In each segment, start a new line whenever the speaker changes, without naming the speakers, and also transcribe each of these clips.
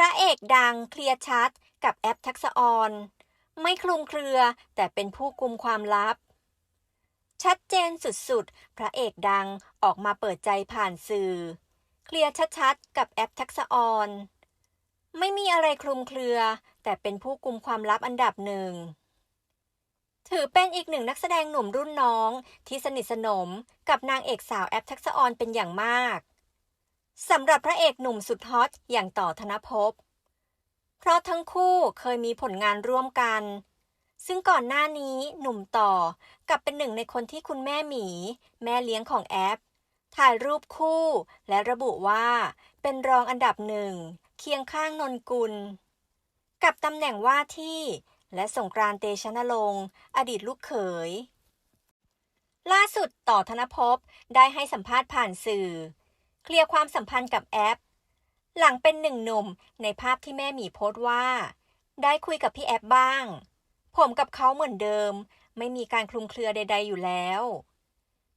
ระเอกดังเคลียร์ชัด กับแอปทักษะออน ไม่คลุมเครือแต่เป็นผู้กุมความลับ ชัดเจนสุดๆ พระเอกดังออกมาเปิดใจผ่านสื่อ เคลียร์ชัดๆ กับแอปทักษะออนไม่มีอะไรคลุมเครือ แต่เป็นผู้กุมความลับอันดับหนึ่ง ถือเป็นอีกหนึ่งนักแสดงหนุ่มรุ่นน้องที่สนิทสนมกับนางเอกสาวแอปทักษะออนเป็นอย่างมาก สำหรับพระเอกหนุ่มสุดฮอตอย่างต่อธนภพ เพราะทั้งคู่เคยมีผลงานร่วมกัน ซึ่งก่อนหน้านี้หนุ่มต่อกับเป็นหนึ่งในคนที่คุณแม่หมี แม่เลี้ยงของแอป ถ่ายรูปคู่และระบุว่าเป็นรองอันดับหนึ่ง เคียงข้างนนกุล กับตำแหน่งว่าที่และสงกรานต์เตชะนรงค์อดีตลูกเขย ล่าสุดต่อธนภพได้ให้สัมภาษณ์ผ่านสื่อ เคลียร์ความสัมพันธ์กับแอป หลังเป็นหนึ่งหนุ่มในภาพที่แม่หมีโพสต์ว่า ได้คุยกับพี่แอปบ้าง ผมกับเขาเหมือนเดิม ไม่มีการคลุมเครือใด ๆ อยู่แล้ว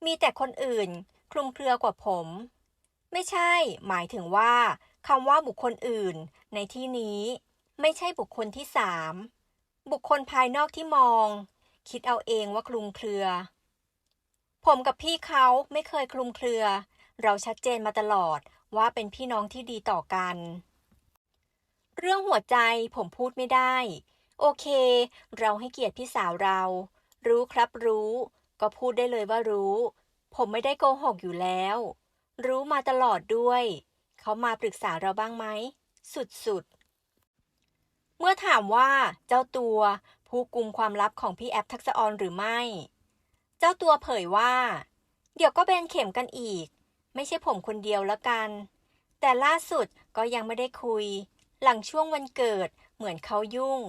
มีแต่คนอื่นคลุมเครือกว่าผม ไม่ใช่ หมายถึงว่าคำว่าบุคคลอื่น ในที่นี้ ไม่ใช่บุคคลที่สามบุคคลภายนอกที่มอง คิดเอาเองว่าคลุมเครือ ผมกับพี่เขาไม่เคยคลุมเครือ เราชัดเจนมาตลอดว่าเป็นพี่น้องที่ดีต่อกัน เรื่องหัวใจผมพูดไม่ได้ โอเค เราให้เกียรติพี่สาวเรา รู้ครับรู้ ก็พูดได้เลยว่ารู้ ผมไม่ได้โกหกอยู่แล้ว รู้มาตลอดด้วย เขามาปรึกษาเราบ้างไหม สุดๆ เมื่อถามว่าเจ้าตัวผู้กุมความลับของพี่แอปทักษะออนหรือไม่ เจ้าตัวเผยว่า เดี๋ยวก็เบนเข็มกันอีก ไม่ใช่ผมคนเดียวแล้วกัน แต่ล่าสุดก็ยังไม่ได้คุย หลังช่วงวันเกิดเหมือนเขายุ่ง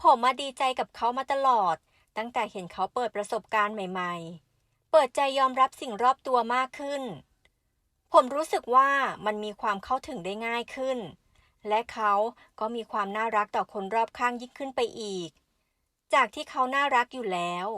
ผมมาดีใจกับเขามาตลอด ตั้งแต่เห็นเขาเปิดประสบการณ์ใหม่ ๆ เปิดใจยอมรับสิ่งรอบตัวมากขึ้น ผมรู้สึกว่ามันมีความเข้าถึงได้ง่ายขึ้น และเขาก็มีความน่ารักต่อคนรอบข้างยิ่งขึ้นไปอีก จากที่เขาน่ารักอยู่แล้ว